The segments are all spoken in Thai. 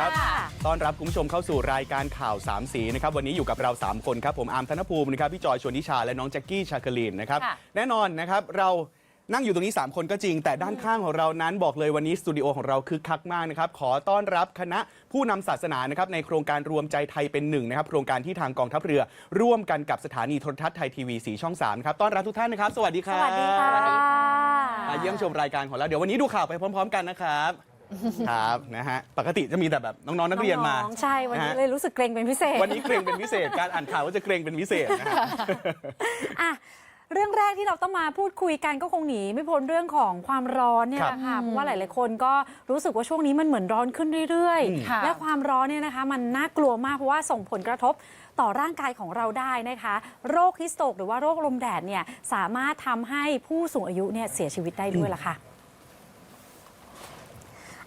วัสดีค่ะต้อนรับคุณผู้ชมเข้าสู่รายการข่าวสามสีนะครับวันนี้อยู่กับเรา 3 คนครับผมอาร์มธนภูมินะครับพี่จอยชวนนิชาและน้องแจ็คกี้ชาคลีนนะครับค่ะแน่นอนนะครับเรานั่งอยู่ตรงนี้ 3 คนก็จริง แต่ด้านข้างของเรานั้นบอกเลยวันนี้สตูดิโอของเราคึกคักมากนะครับ ขอต้อนรับคณะผู้นำศาสนานะครับในโครงการรวมใจไทยเป็นหนึ่งนะครับ โครงการที่ทางกองทัพเรือ ร่วมกันกับสถานีโทรทัศน์ไทยทีวีสีช่อง3ครับต้อนรับทุกท่านนะครับ สวัสดีคสรับวัสดีค่ะมาเยี่ยมชมรายการของเราเดี๋ยววันนี้ดูข่าวไปพร้อม ๆ กันนะครับ ครับนะฮะปกติจะมีแต่แบบน้องๆนักเรียนมาองๆใช่วันนี้นะฮะเลยรู้สึกเกรงเป็นพิเศษวันนี้เกรงเป็นพิเศษการอ่านข่าวก็จะเกรงเป็นพิเศษนะฮะ อะเรื่องแรกที่เราต้องมาพูดคุยกันก็คงหนีไม่พ้นเรื่องของความร้อนเนี่ยครับแหละค่ะเพราะว่าหลาย ๆ คนก็รู้สึกว่าช่วงนี้มันเหมือนร้อนขึ้นเรื่อย อืมค่ะ ๆ และความร้อนเนี่ยนะคะมันน่ากลัวมากเพราะว่าส่งผลกระทบต่อร่างกายของเราได้นะคะ โรคฮิสโตรกหรือว่าโรคลมแดดเนี่ยสามารถทำให้ผู้สูงอายุเนี่ยเสียชีวิตได้ด้วยล่ะค่ะ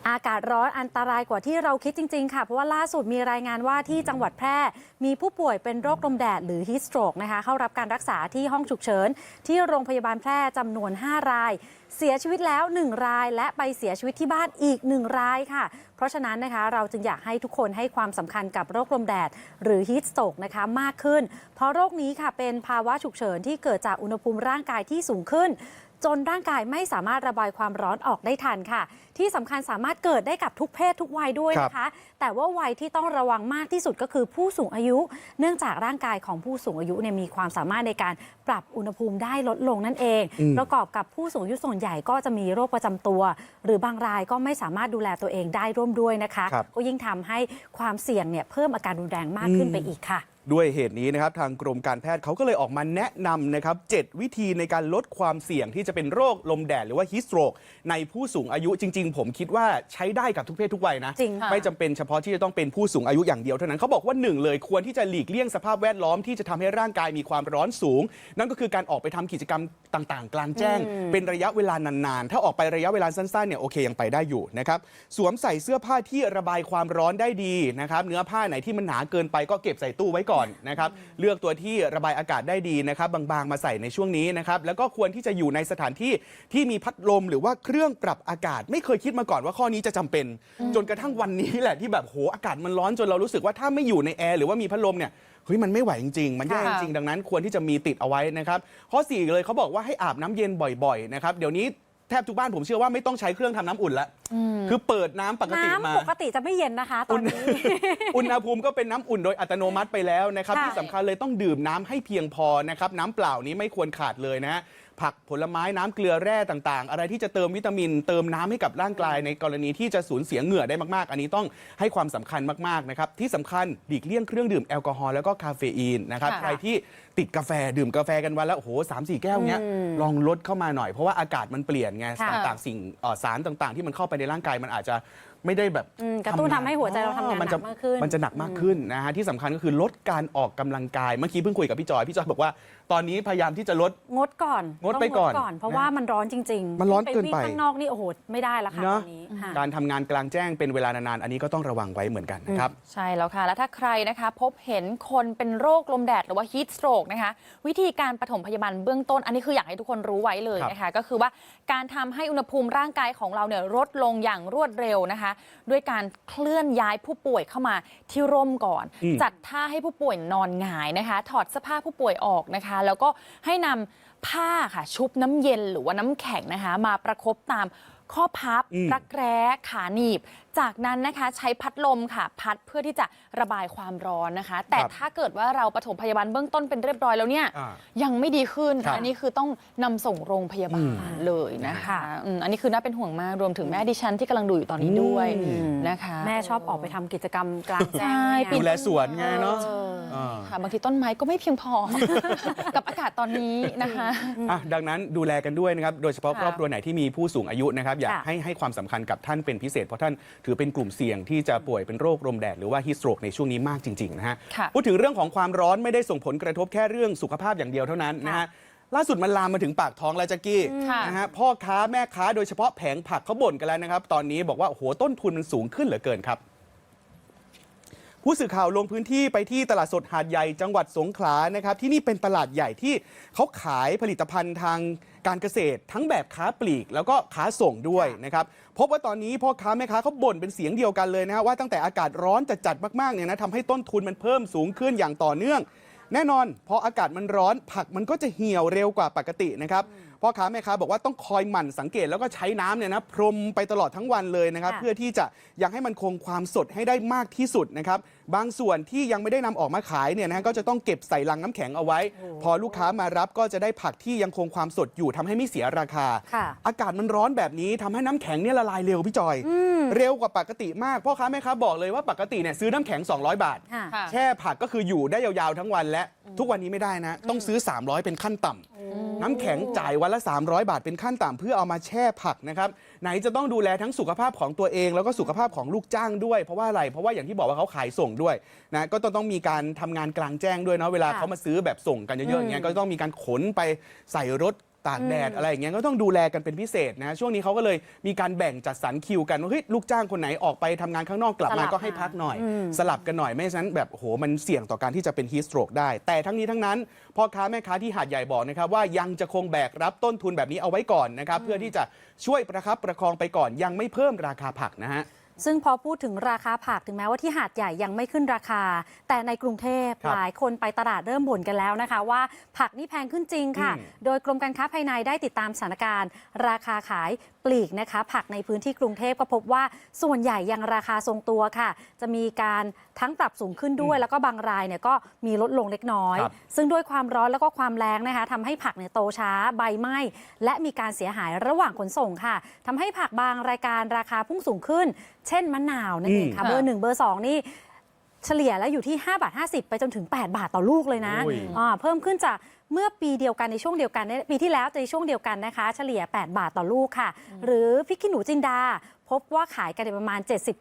อากาศร้อนอันตรายกว่าที่เราคิดจริง ๆ ค่ะ เพราะว่าล่าสุดมีรายงานว่าที่จังหวัดแพร่ มีผู้ป่วยเป็นโรคลมแดดหรือฮิสโตรกนะคะเข้ารับการรักษาที่ห้องฉุกเฉิน ที่โรงพยาบาลแพร่จำนวน 5 ราย เสียชีวิตแล้ว 1 ราย และไปเสียชีวิตที่บ้านอีก 1 รายค่ะ เพราะฉะนั้นนะคะเราจึงอยากให้ทุกคนให้ความสำคัญกับโรคลมแดด หรือฮีสโตรกนะคะมากขึ้น เพราะโรคนี้ค่ะเป็นภาวะฉุกเฉินที่เกิดจากอุณหภูมิร่างกายที่สูงขึ้น จนร่างกายไม่สามารถระบายความร้อนออกได้ทันค่ะ ที่สำคัญสามารถเกิดได้กับทุกเพศทุกวัยด้วยนะคะ แต่ว่าวัยที่ต้องระวังมากที่สุดก็คือผู้สูงอายุ เนื่องจากร่างกายของผู้สูงอายุเนี่ยมีความสามารถในการปรับอุณหภูมิได้ลดลงนั่นเองอืมประกอบกับผู้สูงอายุส่วนใหญ่ก็จะมีโรคประจำตัว หรือบางรายก็ไม่สามารถดูแลตัวเองได้ร่วมด้วยนะคะครับก็ยิ่งทำให้ความเสี่ยงเนี่ยเพิ่มอาการรุนแรงมากขึ้นไปอีกค่ะ ด้วยเหตุนี้นะครับทางกรมการแพทย์เขาก็เลยออกมาแนะนำนะครับเจ็ดวิธีในการลดความเสี่ยงที่จะเป็นโรคลมแดดหรือว่าฮิสโตรกในผู้สูงอายุจริง ๆ ผมคิดว่าใช้ได้กับทุกเพศทุกวัยนะ จริงค่ะ ไม่จำเป็นเฉพาะที่จะต้องเป็นผู้สูงอายุอย่างเดียวเท่านั้นเขาบอกว่าหนึ่งเลยควรที่จะหลีกเลี่ยงสภาพแวดล้อมที่จะทำให้ร่างกายมีความร้อนสูง นั่นก็คือการออกไปทำกิจกรรมต่างๆ กลางแจ้ง เป็นระยะเวลานานๆ ถ้าออกไประยะเวลาสั้นๆเนี่ยโอเคยังไปได้อยู่นะครับสวมใส่เสื้อผ้าที่ระบายความร้อนได้ดีนะครับเนื้อผ้าไหนที่มันหนาเกินไปก็เก็บใส่ตู้ไว้ก่อนนะครับ เลือกตัวที่ระบายอากาศได้ดีนะครับ บางๆ มาใส่ในช่วงนี้นะครับ แล้วก็ควรที่จะอยู่ในสถานที่ที่มีพัดลมหรือว่าเครื่องปรับอากาศ ไม่เคยคิดมาก่อนว่าข้อนี้จะจำเป็น จนกระทั่งวันนี้แหละที่แบบโหอากาศมันร้อนจนเรารู้สึกว่าถ้าไม่อยู่ในแอร์หรือว่ามีพัดลมเนี่ยเฮ้ยมันไม่ไหวจริงๆ มันแย่จค่ะริงๆดังนั้นควรที่จะมีติดเอาไว้นะครับ ข้อสี่เลยเขาบอกว่าให้อาบน้ำเย็นบ่อยๆนะครับเดี๋ยวนี้ แทบทุกบ้านผมเชื่อว่าไม่ต้องใช้เครื่องทำน้ำอุ่นละคือเปิดน้ำปกติมา น้ำปกติจะไม่เย็นนะคะ ตอนนี้ อุณหภูมิก็เป็นน้ำอุ่นโดยอัตโนมัติไปแล้วนะครับ ค่ะ ที่สำคัญเลยต้องดื่มน้ำให้เพียงพอนะครับ น้ำเปล่านี้ไม่ควรขาดเลยนะฮะ ผักผลไม้น้ำเกลือแร่ต่างๆ อะไรที่จะเติมวิตามิน เติมน้ำให้กับร่างกายในกรณีที่จะสูญเสียเหงื่อได้มากๆ อันนี้ต้องให้ความสำคัญมากๆนะครับที่สำคัญหลีกเลี่ยงเครื่องดื่มแอลกอฮอล์แล้วก็คาเฟอีนนะครับค่ะใครที่ติดกาแฟดื่มกาแฟกันวันละโอ้โหสามสี่แก้วเนี้ยลองลดเข้ามาหน่อยเพราะว่าอากาศมันเปลี่ยนไงค่ะต่างๆสิ่งเอ่อสารต่างๆ ที่มันเข้าไปในร่างกายมันอาจจะ ไม่ได้แบบอืมกระตุ้นทำให้หัวใจเราทำงานมันจะหนักมากขึ้น มันจะหนักมากขึ้นนะฮะที่สำคัญก็คือลดการออกกำลังกายเมื่อกี้เพิ่งคุยกับพี่จอยพี่จอยบอกว่า ตอนนี้พยายามที่จะลด งดก่อนงดไปก่อนต้องเพราะว่ามันร้อนจริงๆมันร้อนเกินไป วิ่งข้างนอกนี่โอ้โหไม่ได้ละค่ะเนตอะอนนี้ค่ะ การทำงานกลางแจ้งเป็นเวลานานๆอันนี้ก็ต้องระวังไว้เหมือนกันนะครับ ใช่แล้วค่ะ แล้วถ้าใครนะคะ พบเห็นคนเป็นโรคลมแดดหรือว่าฮีทสโตรกนะคะ วิธีการปฐมพยาบาลเบื้องต้น อันนี้คืออยากให้ทุกคนรู้ไว้เลยนะคะ ก็คือว่าการทำให้อุณหภูมิร่างกายของเราเนี่ยลดลงอย่างรวดเร็วนะคะด้วยการเคลื่อนย้ายผู้ป่วยเข้ามาที่ร่มก่อน อืม จัดท่าให้ผู้ป่วยนอนหงายนะคะ ถอดเสื้อผ้าผู้ป่วยออกนะคะ แล้วก็ให้นำผ้าค่ะชุบน้ำเย็นหรือว่าน้ำแข็งนะคะ มาประคบตาม ข้อพับ อืม รักแร้ขาหนีบ จากนั้นนะคะใช้พัดลมค่ะ พัดเพื่อที่จะระบายความร้อนนะคะ แต่ครับถ้าเกิดว่าเราปฐมพยาบาลเบื้องต้นเป็นเรียบร้อยแล้วเนี่ย อ่า ยังไม่ดีขึ้น ครับอันนี้คือต้องนำส่งโรงพยาบาลเลยนะคะอืมอันนี้คือน่าเป็นห่วงมาก รวมถึงแม่ดิฉันที่กำลังดูอยู่ตอนนี้ด้วยอืม นะคะ แม่ชอบออกไปทำกิจกรรมกลางแจ้งใช่ เนี่ย ดูแลสวนไงเนาะเอออ่า ค่ะบางทีต้นไม้ก็ไม่เพียงพอ กับอากาศตอนนี้นะคะ อะดังนั้นดูแลกันด้วยนะครับ โดยเฉพาะค่ะครอบครัวไหนที่มีผู้สูงอายุนะครับ อยากค่ะให้ให้ความสำคัญกับท่านเป็นพิเศษ เพราะท่านถือเป็นกลุ่มเสี่ยงที่จะป่วยเป็นโรคลมแดดหรือว่าฮิสโตรกในช่วงนี้มากจริงๆนะฮะ ค่ะ พูดถึงเรื่องของความร้อนไม่ได้ส่งผลกระทบแค่เรื่องสุขภาพอย่างเดียวเท่านั้นนะฮะ ล่าสุดมันลามมาถึงปากท้องแล้วแจ็กกี้ค่ะนะฮะ พ่อค้าแม่ค้าโดยเฉพาะแผงผักเขาบ่นกันแล้วนะครับ ตอนนี้บอกว่าโอ้โหต้นทุนมันสูงขึ้นเหลือเกินครับ ผู้สื่อข่าวลงพื้นที่ไปที่ตลาดสดหาดใหญ่จังหวัดสงขลานะครับ ที่นี่เป็นตลาดใหญ่ที่เขาขายผลิตภัณฑ์ทางการเกษตร ทั้งแบบค้าปลีก แล้วก็ค้าส่งด้วยนะครับพบว่าตอนนี้พ่อค้าแม่ค้าเขาบ่นเป็นเสียงเดียวกันเลยนะฮะว่าตั้งแต่อากาศร้อนจัดๆมากๆเนี่ยนะทำให้ต้นทุนมันเพิ่มสูงขึ้นอย่างต่อเนื่อง แน่นอนพออากาศมันร้อนผักมันก็จะเหี่ยวเร็วกว่าปกตินะครับ พ่อค้าแม่ค้าบอกว่าต้องคอยหมั่นสังเกตแล้วก็ใช้น้ำเนี่ยนะพรมไปตลอดทั้งวันเลยนะครับ ค่ะ เพื่อที่จะยังให้มันคงความสดให้ได้มากที่สุดนะครับบางส่วนที่ยังไม่ได้นำออกมาขายเนี่ยนะก็จะต้องเก็บใส่ลังน้ำแข็งเอาไว้ พอลูกค้ามารับก็จะได้ผักที่ยังคงความสดอยู่ทำให้ไม่เสียราคา ค่ะ อากาศมันร้อนแบบนี้ทำให้น้ำแข็งเนี่ยละลายเร็วพี่จอย เร็วกว่าปกติมากพ่อค้าแม่ค้าบอกเลยว่าปกติเนี่ยซื้อน้ำแข็ง 200 บาท ค่ะ ค่ะ แช่ผักก็คืออยู่ได้ยาวๆทั้งวันและ ทุกวันนี้ไม่ได้นะ ต้องซื้อ 300 เป็นขั้นต่ำน้ำแข็งจ่ายวันละ 300 บาทเป็นขั้นต่ำเพื่อเอามาแช่ผักนะครับ ไหนจะต้องดูแลทั้งสุขภาพของตัวเองแล้วก็สุขภาพของลูกจ้างด้วยเพราะว่าอะไรเพราะว่าอย่างที่บอกว่าเขาขายส่งด้วยนะก็ต้องต้องมีการทำงานกลางแจ้งด้วยเนาะเวลาค่ะเขามาซื้อแบบส่งกันเยอะๆอย่างเงี้ยก็ต้องมีการขนไปใส่รถตากแดดอะไรอย่างเงี้ยก็ต้องดูแลกันเป็นพิเศษนะช่วงนี้เขาก็เลยมีการแบ่งจัดสรรคิวกันว่าเฮ้ยลูกจ้างคนไหนออกไปทำงานข้างนอกกลับสลัมาบก็ให้มาพักหน่อย อืม สลับกันหน่อยไม่ฉะนั้นแบบโอ้โหมันเสี่ยงต่อการที่จะเป็นฮีสโตรกได้ แต่ทั้งนี้ทั้งนั้นพ่อค้าแม่ค้าที่หาดใหญ่บอกนะครับว่ายังจะคงแบกรับต้นทุนแบบนี้เอาไว้ก่อนนะครับเพื่อที่จะช่วยประคับประคองไปก่อนยังไม่เพิ่มราคาผักนะฮะ ซึ่งพอพูดถึงราคาผักถึงแม้ว่าที่หาดใหญ่ยังไม่ขึ้นราคา แต่ในกรุงเทพครับหลายคนไปตลาดเริ่มบ่นกันแล้วนะคะ ว่าผักนี่แพงขึ้นจริงค่ะ อืม โดยกรมการค้าภายในได้ติดตามสถานการณ์ ราคาขายปลีกนะคะ ผักในพื้นที่กรุงเทพก็พบว่าส่วนใหญ่ยังราคาทรงตัวค่ะ จะมีการทั้งปรับสูงขึ้นด้วย แล้วก็บางรายเนี่ยก็มีลดลงเล็กน้อย ครับ ซึ่งด้วยความร้อนแล้วก็ความแรงนะคะทำให้ผักเนี่ยโตช้าใบไหม้และมีการเสียหายระหว่างขนส่งค่ะทำให้ผักบางรายการราคาพุ่งสูงขึ้นเช่นมะนาวนั่นเองค่ะอืมเบอร์หนึ่งเบอร์สองนี่เฉลี่ยแล้วอยู่ที่5บาท50 ไปจนถึง 8 บาทต่อลูกเลยนะโอ้ยอ่าเพิ่มขึ้นจากเมื่อปีเดียวกันในช่วงเดียวกันเนี่ยปีที่แล้วในช่วงเดียวกันนะคะ เฉลี่ย 8 บาทต่อลูกค่ะ หรือพริกขี้หนูจินดา พบว่าขายกันประมาณ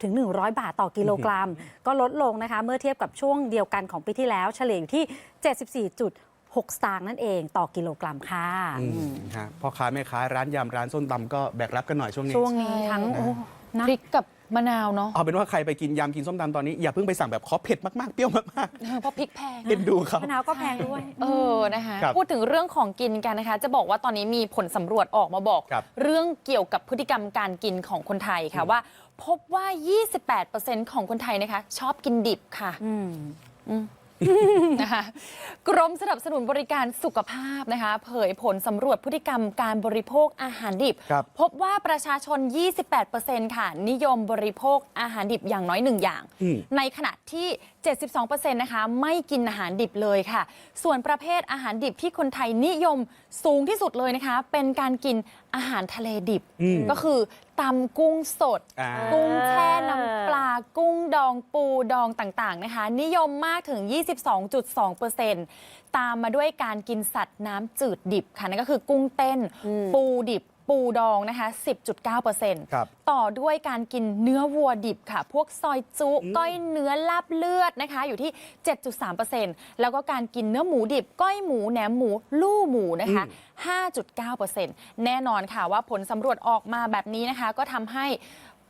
70-100 บาทต่อกิโลกรัม ก็ลดลงนะคะ เมื่อเทียบกับช่วงเดียวกันของปีที่แล้ว เฉลี่ยอยู่ที่ 74.6 สตางค์นั่นเองต่อกิโลกรัมค่ะอืมฮะพ่อค้าแม่ค้าร้านยำร้านส้มตำก็แบกรับกันหน่อยช่วงนี้ช่วงนี้ทั้งโอ้นะพริกกับมะนาวเนาะเอาเป็นว่าใครไปกินยำกินส้มตำตอนนี้อย่าเพิ่งไปสั่งแบบขอเผ็ดมากๆ เปรี้ยวมากเออเพราะพริกแพงๆเอ็นดูเขามะนาวก็แพงด้วย เออ นะคะ ครับพูดถึงเรื่องของกินกันนะคะ จะบอกว่าตอนนี้มีผลสำรวจออกมาบอก ครับเรื่องเกี่ยวกับพฤติกรรมการกินของคนไทยค่ะว่า พบว่า 28%ของคนไทยนะคะ ชอบกินดิบค่ะ อืม นะคะกรมสนับสนุนบริการสุขภาพนะคะ เผยผลสำรวจพฤติกรรมการบริโภคอาหารดิบ ครับพบว่าประชาชน 28%ค่ะ นิยมบริโภคอาหารดิบอย่างน้อยหนึ่งอย่าง อืม ในขณะที่ 72%นะคะไม่กินอาหารดิบเลยค่ะ ส่วนประเภทอาหารดิบที่คนไทยนิยมสูงที่สุดเลยนะคะ เป็นการกินอาหารทะเลดิบ อืม ก็คือตำกุ้งสด อ่า กุ้งแช่น้ำปลา กุ้งดองปูดองต่างๆนะคะ นิยมมากถึง 22.2%ตามมาด้วยการกินสัตว์น้ำจืดดิบค่ะนั่นก็คือกุ้งเต้น ปูดิบ ปูดองนะคะ 10.9%ครับต่อด้วยการกินเนื้อวัวดิบค่ะ พวกซอยจุก้อยเนื้อลาบเลือดนะคะ อยู่ที่ 7.3%แล้วก็การกินเนื้อหมูดิบ ก้อยหมูแหนมหมูลู่หมูนะคะ 5.9%แน่นอนค่ะว่าผลสำรวจออกมาแบบนี้นะคะ ก็ทำให้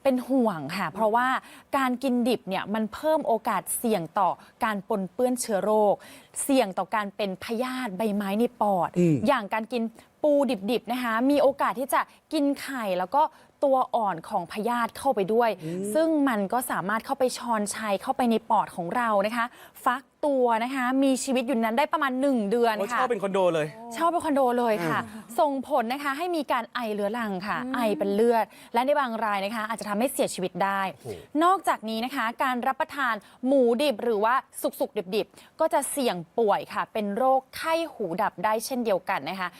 เป็นห่วงค่ะ เพราะว่าการกินดิบเนี่ยมันเพิ่มโอกาสเสี่ยงต่อการปนเปื้อนเชื้อโรค เสี่ยงต่อการเป็นพยาธิใบไม้ในปอด อืม อย่างการกิน ปูดิบๆนะคะ มีโอกาสที่จะกินไข่แล้วก็ตัวอ่อนของพยาธิเข้าไปด้วย ซึ่งมันก็สามารถเข้าไปชอนชัยเข้าไปในปอดของเรานะคะ ฟักตัวนะคะ มีชีวิตอยู่นั้นได้ประมาณ 1 เดือนโอ้ค่ะ เช่าเป็นคอนโดเลย เช่าเป็นคอนโดเลยค่ะ ส่งผลนะคะให้มีการไอเรื้อรังค่ะ ไอเป็นเลือด และในบางรายนะคะ อาจจะทำให้เสียชีวิตได้ โอ้โห นอกจากนี้นะคะ การรับประทานหมูดิบหรือว่าสุกๆดิบๆ ก็จะเสี่ยงป่วยค่ะ เป็นโรคไข้หูดับได้เช่นเดียวกันนะคะ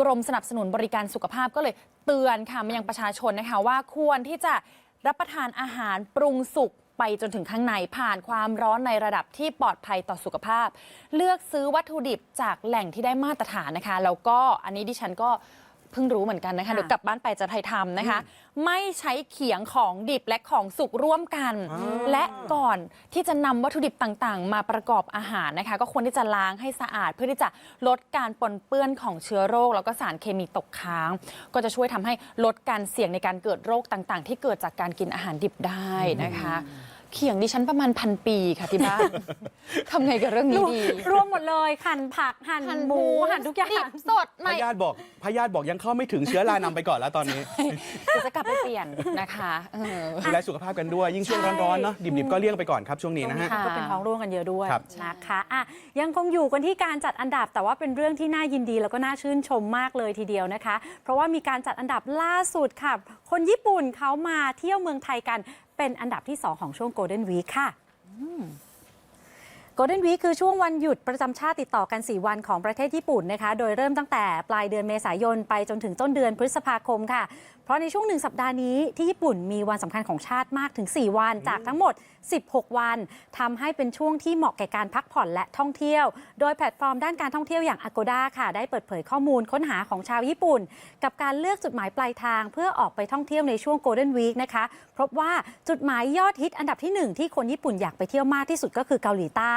กรมสนับสนุนบริการสุขภาพก็เลยเตือนค่ะมายังประชาชนนะคะว่าควรที่จะรับประทานอาหารปรุงสุกไปจนถึงข้างในผ่านความร้อนในระดับที่ปลอดภัยต่อสุขภาพ เลือกซื้อวัตถุดิบจากแหล่งที่ได้มาตรฐานนะคะ แล้วก็อันนี้ดิฉันก็ เพิ่งรู้เหมือนกันนะคะค่ะเดี๋ยวกลับบ้านไปจะไทยทำนะคะ ไม่ใช้เขียงของดิบและของสุกร่วมกัน อ๋อ และก่อนที่จะนำวัตถุดิบต่างๆ มาประกอบอาหารนะคะ ก็ควรที่จะล้างให้สะอาด เพื่อที่จะลดการปนเปื้อนของเชื้อโรค แล้วก็สารเคมีตกค้าง ก็จะช่วยทำให้ลดการเสี่ยงในการเกิดโรคต่างๆ ที่เกิดจากการกินอาหารดิบได้นะคะ เขียงดิฉันประมาณพันปีค่ะที่บ้าน ทำไงกับเรื่องนี้ดี รวมหมดเลยหั่นผักหั่นหมู หั่นทุกอย่างดิบสดใหพม่ยาธิบอกพยาธิบอกยังเข้าไม่ถึงเชื้อรานำไปก่อนแล้วตอนนี้ เดี๋ยวจะกลับไปเปลี่ยนนะคะเออ ดูแลสุขภาพกันด้วย ยิ่งช่วงใช่ร้อนๆเนาะดิบๆก็เลี่ยงไปก่อนครับช่วงนี้นะฮะค่ะก็เป็นท้องร่วงกันเยอะด้วยครับ นะคะอะยังคงอยู่กันที่การจัดอันดับแต่ว่าเป็นเรื่องที่น่ายินดีแล้วก็น่าชื่นชมมากเลยทีเดียวนะคะ เพราะว่ามีการจัดอันดับล่าสุดค่ะ คนญี่ปุ่นเขามาเที่ยวเมืองไทยกัน เป็นอันดับที่ 2 ของช่วง Golden Week ค่ะ Golden Week คือช่วงวันหยุดประจำชาติติดต่อกัน 4 วันของประเทศญี่ปุ่นนะคะ โดยเริ่มตั้งแต่ปลายเดือนเมษายนไปจนถึงต้นเดือนพฤษภาคมค่ะ เพราะในช่วงหนึ่งสัปดาห์นี้ที่ญี่ปุ่นมีวันสำคัญของชาติมากถึง 4 วันจากทั้งหมด 16 วันทำให้เป็นช่วงที่เหมาะแก่การพักผ่อนและท่องเที่ยว โดยแพลตฟอร์มด้านการท่องเที่ยวอย่าง Agoda ค่ะ ได้เปิดเผยข้อมูลค้นหาของชาวญี่ปุ่น กับการเลือกจุดหมายปลายทาง เพื่อออกไปท่องเที่ยวในช่วง Golden Week นะคะพบว่าจุดหมายยอดฮิตอันดับที่หนึ่งที่คนญี่ปุ่นอยากไปเที่ยวมากที่สุดก็คือเกาหลีใต้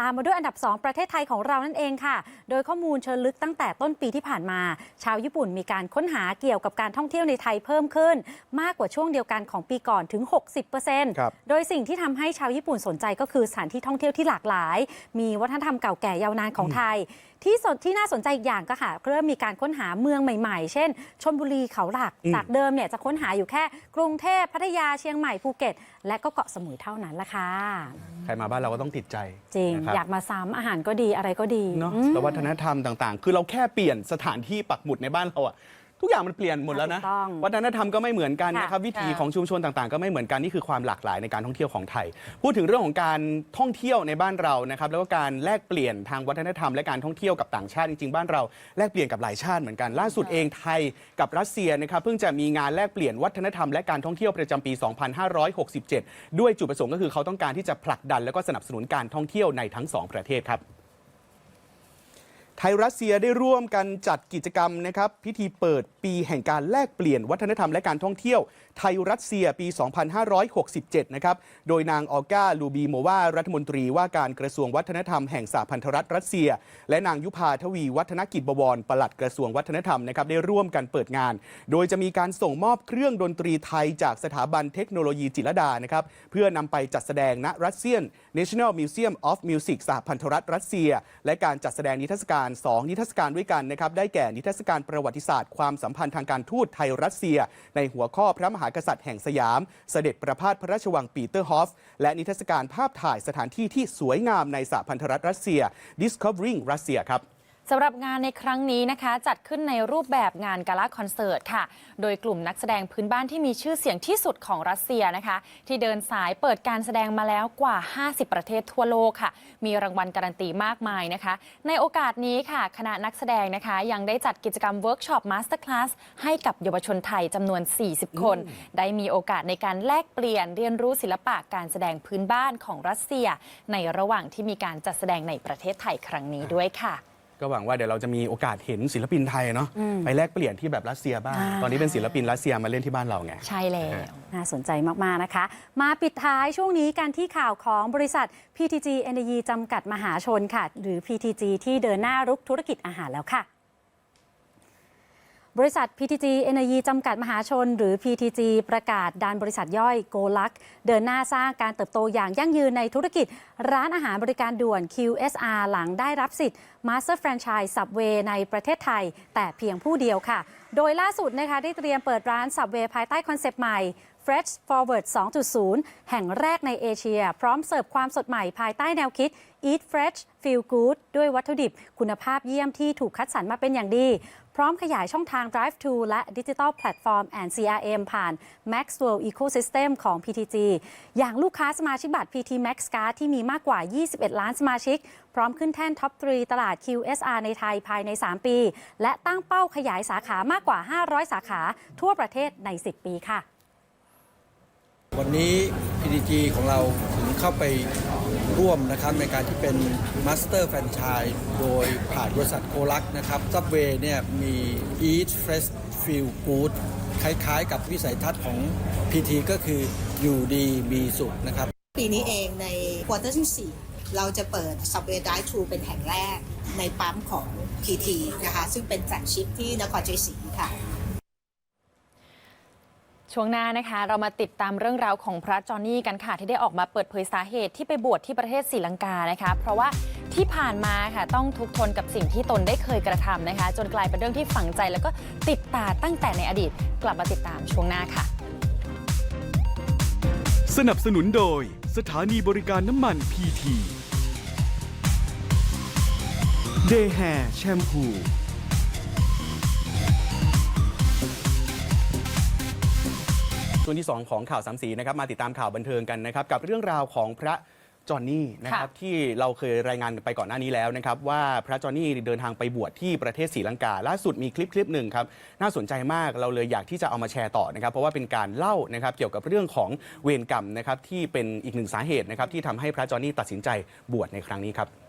ตามมาด้วยอันดับ 2 ประเทศไทยของเรานั่นเองค่ะ โดยข้อมูลเชิญลึกตั้งแต่ต้นปีที่ผ่านมา ชาวญี่ปุ่นมีการค้นหาเกี่ยวกับการท่องเที่ยวในไทยเพิ่มขึ้น มากกว่าช่วงเดียวกันของปีก่อนถึง 60%ครับโดยสิ่งที่ทำให้ชาวญี่ปุ่นสนใจก็คือสถานที่ท่องเที่ยวที่หลากหลาย มีวัฒนธรรมเก่าแก่ยาวนานของไทยที่สนที่น่าสนใจอีกอย่างก็ค่ะเริ่มมีการค้นหาเมืองใหม่ๆ เช่นชลบุรีเขาหลักอืมจากเดิมเนี่ยจะค้นหาอยู่แค่ กรุงเทพพัทยาเชียงใหม่ภูเก็ต และก็เกาะสมุยเท่านั้นละค่ะ ใครมาบ้านเราก็ต้องติดใจจริงนะครับอยากมาซ้ำอาหารก็ดีอะไรก็ดี เนาะอืมแล้ววัฒนธรรมต่างๆ คือเราแค่เปลี่ยนสถานที่ปักหมุดในบ้านเราอะ ทุกอย่างมันเปลี่ยนหมดแล้วนะถูกต้องวัฒนธรรมก็ไม่เหมือนกันค่ะนะครับวิถีค่ะ ของชุมชนต่างๆ ก็ไม่เหมือนกันนี่คือความหลากหลายในการท่องเที่ยวของไทย พูดถึงเรื่องของการท่องเที่ยวในบ้านเรานะครับแล้วก็การแลกเปลี่ยนทางวัฒนธรรมและการท่องเที่ยวกับต่างชาติจริงๆบ้านเราแลกเปลี่ยนกับหลายชาติเหมือนกันล่าสุดเองไทยกับรัสเซียนะครับเพิ่งจะมีงานแลกเปลี่ยนวัฒนธรรมและการท่องเที่ยวประจำปี 2567 ด้วยจุดประสงค์ก็คือเขาต้องการที่จะผลักดัน และก็สนับสนุนการท่องเที่ยวในทั้งสองประเทศครับ ไทยรัสเซียได้ร่วมกันจัดกิจกรรมนะครับพิธีเปิดปีแห่งการแลกเปลี่ยนวัฒนธรรมและการท่องเที่ยว ไทยรัสเซียปี 2567 นะครับ โดยนางออก้าลูบีโมวารัฐมนตรีว่าการกระทรวงวัฒนธรรมแห่งสหพันธรัฐรัสเซีย และนางยุพาทวีวัฒนกิจบวรปลัดกระทรวงวัฒนธรรมนะครับได้ร่วมกันเปิดงาน โดยจะมีการส่งมอบเครื่องดนตรีไทยจากสถาบันเทคโนโลยีจิรดานะครับเพื่อนำไปจัดแสดงณรัสเซียน National Museum of Music สหพันธรัฐรัสเซีย และการจัดแสดงนิทรรศการ 2 นิทรรศการด้วยกันนะครับได้แก่นิทรรศการประวัติศาสตร์ความสัมพันธ์ทางการทูตไทยรัสเซีย ในหัวข้อพระมหากษัตริย์แห่งสยาม เสด็จประพาสพระราชวังปีเตอร์ฮอฟและนิทรรศการภาพถ่ายสถานที่ที่สวยงามในสหพันธรัฐรัสเซีย Discovering Russia ครับ สำหรับงานในครั้งนี้นะคะ จัดขึ้นในรูปแบบงานกาลาคอนเสิร์ตค่ะ โดยกลุ่มนักแสดงพื้นบ้านที่มีชื่อเสียงที่สุดของรัสเซียนะคะ ที่เดินสายเปิดการแสดงมาแล้วกว่า 50 ประเทศทั่วโลกค่ะ มีรางวัลการันตีมากมายนะคะ ในโอกาสนี้ค่ะ คณะนักแสดงนะคะ ยังได้จัดกิจกรรมเวิร์กช็อปมาสเตอร์คลาสให้กับเยาวชนไทยจำนวน 40 คน ได้มีโอกาสในการแลกเปลี่ยนเรียนรู้ศิลปะการแสดงพื้นบ้านของรัสเซีย ในระหว่างที่มีการจัดแสดงในประเทศไทยครั้งนี้ด้วยค่ะ ก็หวังว่าเดี๋ยวเราจะมีโอกาสเห็นศิลปินไทยเนาะไปแลกเปลี่ยนที่แบบรัสเซียบ้างอ่าตอนนี้เป็นศิลปินรัสเซียมาเล่นที่บ้านเราไง ใช่แล้วน่าสนใจมาก ๆ นะคะ มาปิดท้ายช่วงนี้การที่ข่าวของบริษัท PTG Energy จำกัดมหาชนค่ะ หรือ PTG ที่เดินหน้ารุกธุรกิจอาหารแล้วค่ะ บริษัท PTG Energy จำกัดมหาชน หรือ PTG ประกาศดันบริษัทย่อยโกลัก เดินหน้าสร้างการเติบโตอย่างยั่งยืนในธุรกิจ ร้านอาหารบริการด่วน QSR หลังได้รับสิทธิ์ Master Franchise Subway ในประเทศไทย แต่เพียงผู้เดียวค่ะ โดยล่าสุดนะคะได้เตรียมเปิดร้าน Subway ภายใต้คอนเซปต์ใหม่ Fresh Forward 2.0 แห่งแรกในเอเชีย พร้อมเสิร์ฟความสดใหม่ภายใต้แนวคิด Eat Fresh Feel Good ด้วยวัตถุดิบคุณภาพเยี่ยมที่ถูกคัดสรรมาเป็นอย่างดี ร้อมขยายช่องทาง Drive to และ Digital Platform and CRM ผ่าน Maxwell Ecosystem ของ PTG อย่างลูกค้าสมาชิกบัตร PT Max Card ที่มีมากกว่า 21 ล้านสมาชิก พร้อมขึ้นแท่นท็อป3ตลาด QSR ในไทยภายใน 3 ปี และตั้งเป้าขยายสาขามากกว่า 500 สาขาทั่วประเทศใน 10 ปีค่ะ วันนี้ PDG ของเราถึงเข้าไปร่วมนะครับในการที่เป็น Master Franchise โดยผ่านบริษัทโคลักนะครับ Subway เนี่ยมี Eat Fresh Feel Good คล้ายๆ กับวิสัยทัศน์ของ PT ก็คืออยู่ดีมีสุขนะครับ ปีนี้เองในควอเตอร์ที่ 4 เราจะเปิด Subway Drive Thru เป็นแห่งแรกในปั๊มของ PT นะคะ ซึ่งเป็นแฟลกชิพที่นครชัยศรีค่ะ ช่วงหน้านะคะ เรามาติดตามเรื่องราวของพระจอห์นนี่กันค่ะ ที่ได้ออกมาเปิดเผยสาเหตุที่ไปบวชที่ประเทศศรีลังกานะคะ เพราะว่าที่ผ่านมาค่ะต้องทุกทนกับสิ่งที่ตนได้เคยกระทำนะคะ จนกลายเป็นเรื่องที่ฝังใจแล้วก็ติดตาตั้งแต่ในอดีต กลับมาติดตามช่วงหน้าค่ะ สนับสนุนโดยสถานีบริการน้ำมันพีทีเดแฮแชมพู วงที่ 2 ของข่าวสามสีนะครับมาติดตามข่าวบันเทิงกันนะครับกับเรื่องราวของพระจอห์นนี่นะครับค่ะที่เราเคยรายงานไปก่อนหน้านี้แล้วนะครับว่าพระจอห์นนี่เดินทางไปบวชที่ประเทศศรีลังกา ล่าสุดมีคลิปคลิปหนึ่งครับน่าสนใจมากเราเลยอยากที่จะเอามาแชร์ต่อนะครับเพราะว่าเป็นการเล่านะครับเกี่ยวกับเรื่องของเวรกรรมนะครับที่เป็นอีกหนึ่งสาเหตุนะครับที่ทำให้พระจอห์นนี่ตัดสินใจบวชในครั้งนี้ครับ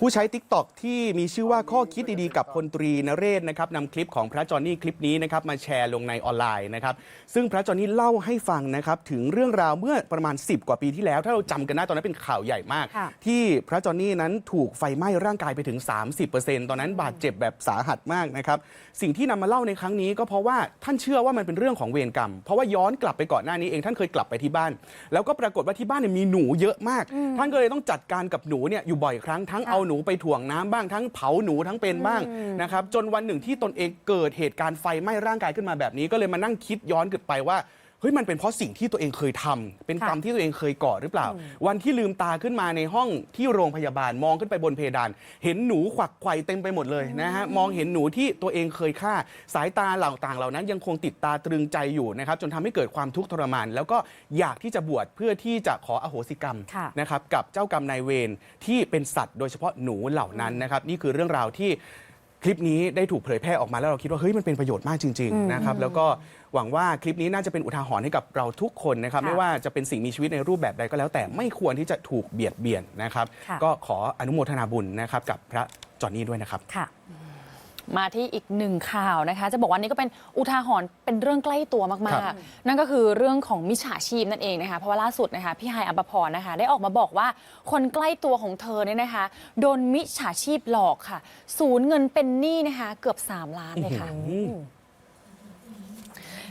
ผู้ใช้ t ิ k t o k ที่มีชื่อว่าข้อคิดดีๆกับพลตรีนเรศนะครับนำคลิปของพระจอห์นนี่คลิปนี้นะครับมาแชร์ลงในออนไลน์นะครับซึ่งพระจอห์นนี่เล่าให้ฟังนะครับถึงเรื่องราวเมื่อประมาณ 10 กว่าปีที่แล้ว ถ้าเราจำกันได้ตอนนั้นเป็นข่าวใหญ่มาก ค่ะ ที่พระจอห์นนี่นั้นถูกไฟไหม้ร่างกายไปถึง 30%ตอนนั้นบาดเจ็บแบบสาหัสมากนะครับสิ่งที่นำมาเล่าในครั้งนี้ก็เพราะว่าท่านเชื่อว่ามันเป็นเรื่องของเวรกรรม เพราะว่าย้อนกลับไปก่อนหน้านี้เองท่านเคยกลับไปที่บ้าน แล้วก็ปรากฏว่าที่บ้านเนี่ยมีหนูเยอะมาก ท่านก็เลยต้องจัดการกับหนูเนี่ยอยู่บ่อยครั้งทั้งเอาหนูไปถ่วงน้ำบ้างทั้งเผาหนูทั้งเป็นบ้างนะครับจนวันหนึ่งที่ตนเองเกิดเหตุการณ์ไฟไหม้ร่างกายขึ้นมาแบบนี้ก็เลยมานั่งคิดย้อนกลับไปว่าเฮ้ยมันเป็นเพราะสิ่งที่ตัวเองเคยทำเป็นกรรมที่ตัวเองเคยก่อหรือเปล่า วันที่ลืมตาขึ้นมาในห้องที่โรงพยาบาลมองขึ้นไปบนเพดาน เห็นหนูขวักไขว่เต็มไปหมดเลยนะฮะมองเห็นหนูที่ตัวเองเคยฆ่า สายตาเหล่าต่างเหล่านั้น ยังคงติดตาตรึงใจอยู่นะครับจนทำให้เกิดความทุกข์ทรมาน แล้วก็อยากที่จะบวชเพื่อที่จะขออโหสิกรรมค่ะนะครับกับเจ้ากรรมนายเวรที่เป็นสัตว์ โดยเฉพาะหนูเหล่านั้นนะครับนี่คือเรื่องราวที่ คลิปนี้ได้ถูกเผยแพร่ออกมาแล้วเราคิดว่าเฮ้ยมันเป็นประโยชน์มากจริงๆนะครับแล้วก็หวังว่าคลิปนี้น่าจะเป็นอุทาหรณ์ให้กับเราทุกคนนะครับค่ะไม่ว่าจะเป็นสิ่งมีชีวิตในรูปแบบใดก็แล้ว แต่ไม่ควรที่จะถูกเบียดเบียนนะครับ ค่ะ ก็ขออนุโมทนาบุญนะครับกับพระจอห์นนี่ด้วยนะครับ ค่ะ มาที่อีกหนึ่งข่าวนะคะ จะบอกว่านี่ก็เป็นอุทาหรณ์เป็นเรื่องใกล้ตัวครัมากบๆนั่นก็คือเรื่องของมิจฉาชีพนั่นเองนะคะเพราะว่าล่าสุดนะคะพี่ไฮายอัปพรนะคะ ได้ออกมาบอกว่าคนใกล้ตัวของเธอเนี่ยนะคะ โดนมิจฉาชีพหลอกค่ะ สูญเงินเป็นหนี้นะคะ เกือบ 3 ล้านเลยค่ะ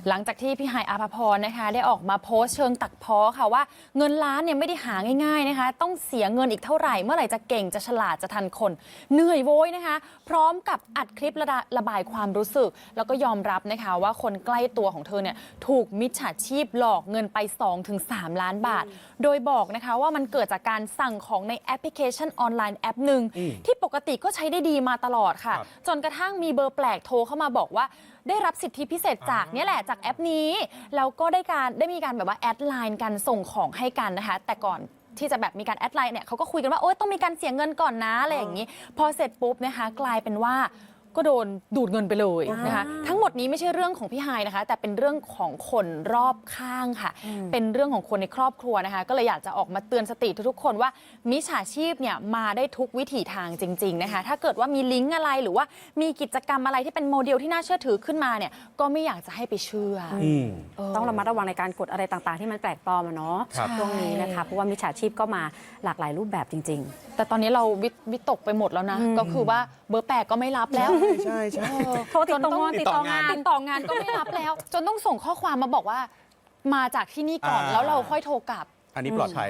หลังจากที่พี่ไฮายอาภพรนะคะ ได้ออกมาโพสต์เชิงตักพ้อค่ะว่าเงินล้านเนี่ยไม่ได้หาง่าย ๆนะคะ ต้องเสียเงินอีกเท่าไหร่ เมื่อไหร่จะเก่งจะฉลาดจะทันคน เหนื่อยโวยนะคะ พร้อมกับอัดคลิประดาระบายความรู้สึก แล้วก็ยอมรับนะคะ ว่าคนใกล้ตัวของเธอเนี่ยถูกมิจฉาชีพหลอกเงินไป 2-3 ล้านบาท โดยบอกนะคะว่ามันเกิดจากการสั่งของในแอปพลิเคชันออนไลน์แอปหนึ่งที่ปกติก็ใช้ได้ดีมาตลอดค่ะครับจนกระทั่งมีเบอร์แปลกโทรเข้ามาบอกว่า ได้รับสิทธิพิเศษจากเนี่ยแหละจากแอปนี้แล้วก็ได้การได้มีการแบบว่าแอดไลน์กันส่งของให้กันนะคะ แต่ก่อนที่จะแบบมีการแอดไลน์เนี่ยเขาก็คุยกันว่าโอ๊ยต้องมีการเสียเงินก่อนนะอะไรอย่างนี้ พอเสร็จปุ๊บนะคะกลายเป็นว่า ก็โดนดูดเงินไปเลยนะคะทั้งหมดนี้ไม่ใช่เรื่องของพี่ไฮายนะคะ แต่เป็นเรื่องของคนรอบข้างค่ะ เป็นเรื่องของคนในครอบครัวนะคะ ก็เลยอยากจะออกมาเตือนสติทุกๆคนว่ามิจฉาชีพเนี่ยมาได้ทุกวิถีทางจริง ๆ นะคะ ถ้าเกิดว่ามีลิงก์อะไรหรือว่ามีกิจกรรมอะไรที่เป็นโมเดลที่น่าเชื่อถือขึ้นมาเนี่ยก็ไม่อยากจะให้ไปเชื่อออืมเออต้องระมัดระวังในการกดอะไรต่างๆ ที่มันแปลกปลอมอะเนาะครับ ช่วงนี้นะคะ เพราะว่ามิจฉาชีพก็มาหลากหลายรูปแบบจริงแต่ตอนนี้เราวิวิตกไปหมดแล้วนะ ก็คือว่าเบอร์แปลกก็ไม่รับแล้วใช่ใช่เออๆโทรติดต่องานติติดดต่ต่อองาน ติดต่องานก็ไม่รับแล้ว จนต้องส่งข้อความมาบอกว่า มาจากที่นี่ก่อนอ่า แล้วเราค่อยโทรกลับ อันนี้ปลอดภัย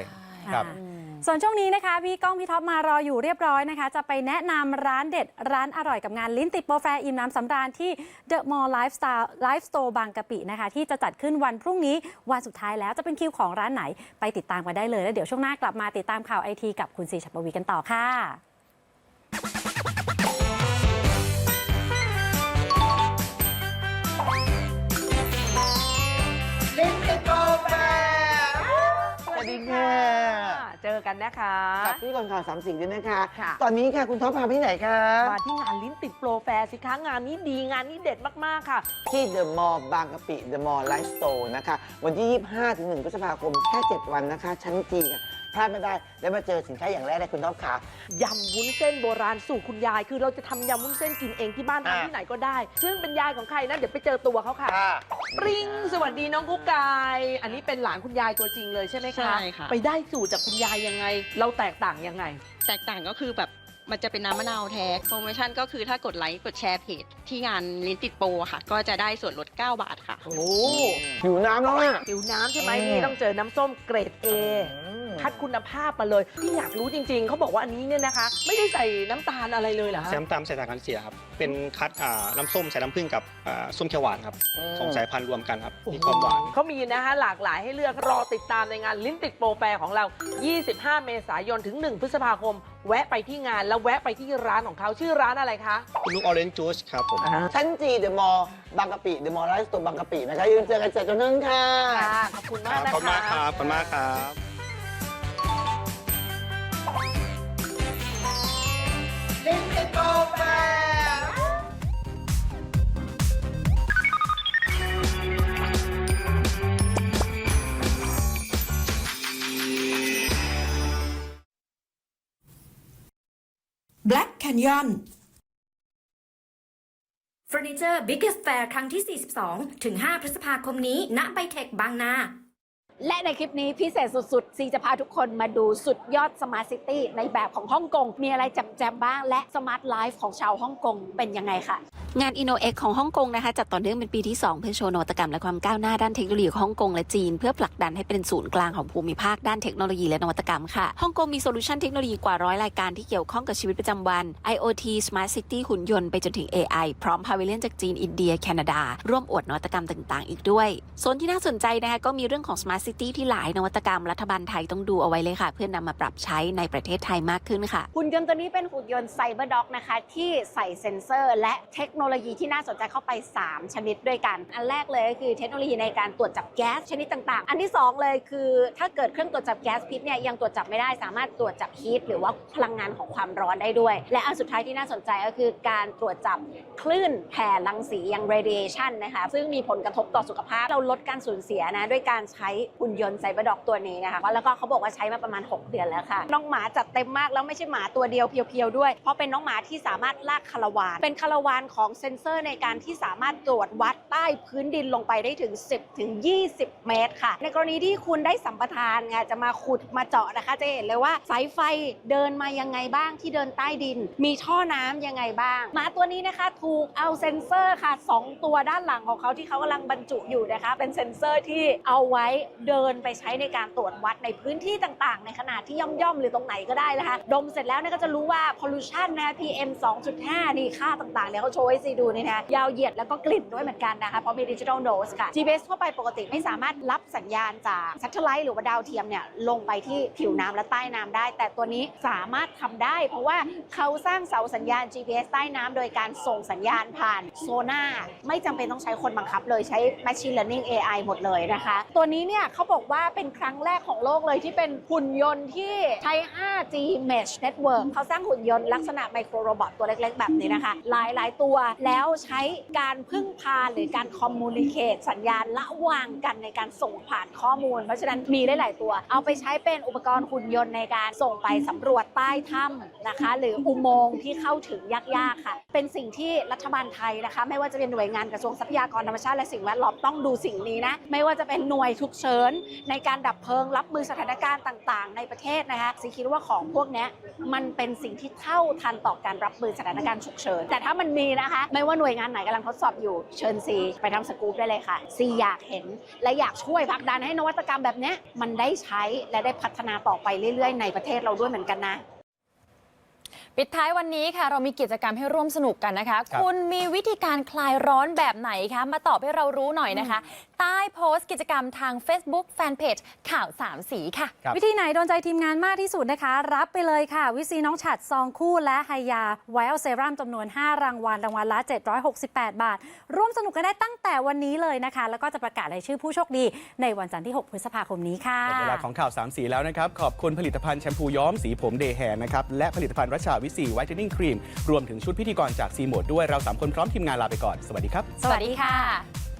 ครับ อ่าส่วนช่วงนี้นะคะ พี่ก้องพี่ท็อปมารออยู่เรียบร้อยนะคะ จะไปแนะนำร้านเด็ดร้านอร่อยกับงานลิ้นติดโปรแฟร์อิ่มน้ำสำราญที่ The Mall Lifestyle Life Store บางกะปินะคะ ที่จะจัดขึ้นวันพรุ่งนี้วันสุดท้ายแล้วจะเป็นคิวของร้านไหนไปติดตามกันได้เลย แล้วเดี๋ยวช่วงหน้ากลับมาติดตามข่าวไอทีกับคุณศรีชัปวีกันต่อค่ะ อกันนะคะ กับพี่กองข่าวสามสิ่งด้วยนะคะ ค่ะ ตอนนี้ค่ะคุณท็อปพาไปที่ไหนคะ มาที่งานลิ้นติดโปรแฟร์สิคะงานนี้ดีงานนี้เด็ดมากๆค่ะ ที่เดอะมอลล์บางกะปิเดอะมอลล์ไลฟ์สโตร์นะคะ วันที่ 25 ถึง 1 พฤษภาคมแค่ 7 วันนะคะ ชั้นจีค่ะ พลาดไม่ได้ แล้วมาเจอสินค้าอย่างแรกเลยคุณท็อปค่ะยำวุ้นเส้นโบราณสูตรคุณยาย คือเราจะทำยำวุ้นเส้นกินเองที่บ้านอ่า ทำที่ไหนก็ได้ ซึ่งเป็นยายของใครนะเดี๋ยวไปเจอตัวเขาค่ะปริงสวัสดีน้องกุ๊กไก่อันนี้เป็นหลานคุณยายตัวจริงเลยใช่ไหมคะใช่ค่ะ ไปได้สูตรจากคุณยายยังไง เราแตกต่างยังไง แตกต่างก็คือแบบมันจะเป็นน้ำมะนาวแท้โปรโมชั่นก็คือถ้ากดไลค์กดแชร์เพจที่งานลิ้นติดโปรอะค่ะ ก็จะได้ส่วนลด 9 บาทค่ะ โอ้หิวน้ำแล้วอะผิวน้ำใช่ไหมอืม นี่ต้องเจอน้ำส้มเกรด A คัดคุณภาพมาเลยพี่อยากรู้จริง ๆเขาบอกว่าอันนี้เนี่ยนะคะ ไม่ได้ใส่น้ำตาลอะไรเลยเหรอฮะใส่น้ำตาลใส่สารกันเสียครับ เป็นคัดอ่าน้ำส้มใส่น้ำผึ้งกับอ่าส้มเขียวหวานครับสองสายพันธุ์รวมกันครับ มีความหวาน เขามีนะคะหลากหลายให้เลือกรอติดตามในงานลิ้นติดโปรแฟร์ของเรา 25 เมษายนถึง 1 พฤษภาคม แวะไปที่งานแล้วแวะไปที่ร้านของเขาชื่อร้านอะไรคะคุณลูกออเรนจ์จูสครับผม ชั้นจีเดอะมอลล์บางกะปิเดอะมอลล์ไลฟ์สโตร์บางกะปินะคะยืนเจอกันเจ็ดจนถึงค่ะ ค่ะ ขอบคุณคมากรับนะขอบคุณคะมากครับ ขอบคุณมากครับ Black Canyon เฟอร์นิเจอร์ Biggest Fair ครั้งที่ 42 ถึง 5 พฤษภาคมนี้ ณไบเทคบางนา และในคลิปนี้พิเศษสุดๆ ซีจะพาทุกคนมาดูสุดยอดสมาร์ทซิตี้ในแบบของฮ่องกง มีอะไรแจมๆบ้าง และสมาร์ทไลฟ์ของชาวฮ่องกงเป็นยังไงค่ะ งาน InnoX ของฮ่องกงนะคะจัดต่อเนื่องเป็นปีที่ 2 เพื่อโชว์นวัตกรรมและความก้าวหน้าด้านเทคโนโลยีของฮ่องกงและจีน เพื่อผลักดันให้เป็นศูนย์กลางของภูมิภาคด้านเทคโนโลยีและนวัตกรรมค่ะฮ่องกงมีโซลูชันเทคโนโลยีกว่าร้อยรายการที่เกี่ยวข้องกับชีวิตประจำวัน IoT Smart City หุ่นยนต์ไปจนถึง AI พร้อมพาวิเลียนจากจีนอินเดีย แคนาดา ร่วมอวดนวัตกรรมต่าง ๆ อีกด้วยโซนที่น่าสนใจนะคะก็มีเรื่องของ Smart City ที่หลายนวัตกรรมรัฐบาลไทยต้องดูเอาไว้เลยค่ะ เพื่อนำมาปรับใช้ในประเทศไทยมากขึ้นค่ะหุ่นยนต์ตัวนี้เป็นหุ่นยนต์ไซเบอร์ด็อกนะคะที่ใส่เซ็นเซอร์ และเทคโนโลยีที่น่าสนใจเข้าไป 3 ชนิดด้วยกัน อันแรกเลยก็คือเทคโนโลยีในการตรวจจับแก๊สชนิดต่างๆ อันที่ 2 เลยคือ ถ้าเกิดเครื่องตรวจจับแก๊สพิษเนี่ยยังตรวจจับไม่ได้สามารถตรวจจับฮีทหรือว่าพลังงานของความร้อนได้ด้วย และอันสุดท้ายที่น่าสนใจก็คือการตรวจจับคลื่นแผ่รังสีอย่าง radiation นะคะซึ่งมีผลกระทบต่อสุขภาพเราลดการสูญเสียนะด้วยการใช้หุ่นยนต์ไซเบอร์ดอกตัวนี้นะคะแล้วก็เขาบอกว่าใช้มาประมาณ 6 เดือนแล้วค่ะน้องหมาจัดเต็มมากแล้วไม่ใช่หมาตัวเดียวเพียวๆด้วย เพราะเป็นน้องหมาที่สามารถลากคาราวาน เป็นคาราวานของเซ็นเซอร์ในการที่สามารถตรวจวัดใต้พื้นดินลงไปได้ถึง 10 ถึง 20 เมตรค่ะ ในกรณีที่คุณได้สัมปทานไงจะมาขุดมาเจาะนะคะ จะเห็นเลยว่าสายไฟเดินมายังไงบ้างที่เดินใต้ดิน มีท่อน้ำยังไงบ้างหมาตัวนี้นะคะถูกเอาเซ็นเซอร์ค่ะ 2 ตัวด้านหลังของเขาที่เขากำลังบรรจุอยู่นะคะ เป็นเซ็นเซอร์ที่เอาไว้เดินไปใช้ในการตรวจวัดในพื้นที่ต่างๆ ในขนาดที่ย่อมๆหรือตรงไหนก็ได้นะคะ ดมเสร็จแล้วเนี่ยก็จะรู้ว่า pollution นะ PM 2.5 นี่ค่าต่างๆเนี่ยเขาโชว์ให้ซีดูนี่นะยาวเหยียดแล้วก็กลิ่นด้วยเหมือนกันนะคะเพราะมีดิจิทัลโนสค่ะ GPS ทั่วไปปกติไม่สามารถรับสัญญาณจากซัตเทไลท์หรือว่าดาวเทียมเนี่ยลงไปที่ผิวน้ำและใต้น้ำได้ แต่ตัวนี้สามารถทำได้ เพราะว่าเขาสร้างเสาสัญญาณ GPS ใต้น้ำโดยการส่งสัญญาณผ่านโซน่าไม่จำเป็นต้องใช้คนบังคับเลยใช้ Machine Learning AI หมดเลยนะคะ ตัวนี้เนี่ยเขาบอกว่าเป็นครั้งแรกของโลกเลยที่เป็นหุ่นยนต์ที่ใช้ 5G Mesh Network เขาสร้างหุ่นยนต์ลักษณะไมโครโรบอทตัวเล็กๆ แบบนี้นะคะ หลายๆ ตัวแล้วใช้การพึ่งพาหรือการคอมมูนิเคตสัญญาณระหว่างกันในการส่งผ่านข้อมูล เพราะฉะนั้นมีหลายตัว เอาไปใช้เป็นอุปกรณ์หุ่นยนต์ในการส่งไปสำรวจใต้ถ้ำนะคะ หรืออุโมงค์ที่เข้าถึงยาก ๆ ค่ะ เป็นสิ่งที่รัฐบาลไทยนะคะ ไม่ว่าจะเป็นหน่วยงานกระทรวงทรัพยากรธรรมชาติและสิ่งแวดล้อมต้องดูสิ่งนี้นะ ไม่ว่าจะเป็นหน่วยฉุกเฉินในการดับเพลิงรับมือสถานการณ์ต่าง ๆ ในประเทศนะคะซีคิดว่าของพวกนี้มันเป็นสิ่งที่เท่าทันต่อการรับมือสถานการณ์ฉุกเฉินแต่ถ้ามันมีนะคะไม่ว่าหน่วยงานไหนกำลังทดสอบอยู่เชิญซีไปทำสกู๊ปได้เลยค่ะซีอยากเห็น และอยากช่วยพักดันให้นวัตกรรมแบบนี้มันได้ใช้และได้พัฒนาต่อไปเรื่อยๆ ในประเทศเราด้วยเหมือนกันนะ ปิดท้ายวันนี้ค่ะเรามีกิจกรรมให้ร่วมสนุกกันนะคะครับคุณมีวิธีการคลายร้อนแบบไหนคะ มาตอบให้เรารู้หน่อยนะคะ ใต้โพสต์กิจกรรมทาง Facebook Fanpage ข่าวสามสีค่ะครับวิธีไหนโดนใจทีมงานมากที่สุดนะคะ รับไปเลยค่ะ วิซีน้องฉัดซองคู่และไฮยาไวลเซรั่มจำนวน 5 รางวัลรางวัลละ 768 บาท ร่วมสนุกกันได้ตั้งแต่วันนี้เลยนะคะ แล้วก็จะประกาศรายชื่อผู้โชคดี ในวันจันทร์ที่ 6 พฤษภาคมนี้ค่ะหมดเวลาของข่าวสามสีแล้วนะครับขอบคุณผลิตภัณฑ์แชมพูย้อมสีผมเดย์แฮร์นะครับและผลิตภัณฑ์รัชชาวิสีไวท์เทนนิ่งครีมรวมถึงชุดพิธีกรจากซีโมดด้วยเราสามคนพร้อมทีมงานลาไปก่อนสวัสดีครับ สวัสดีค่ะ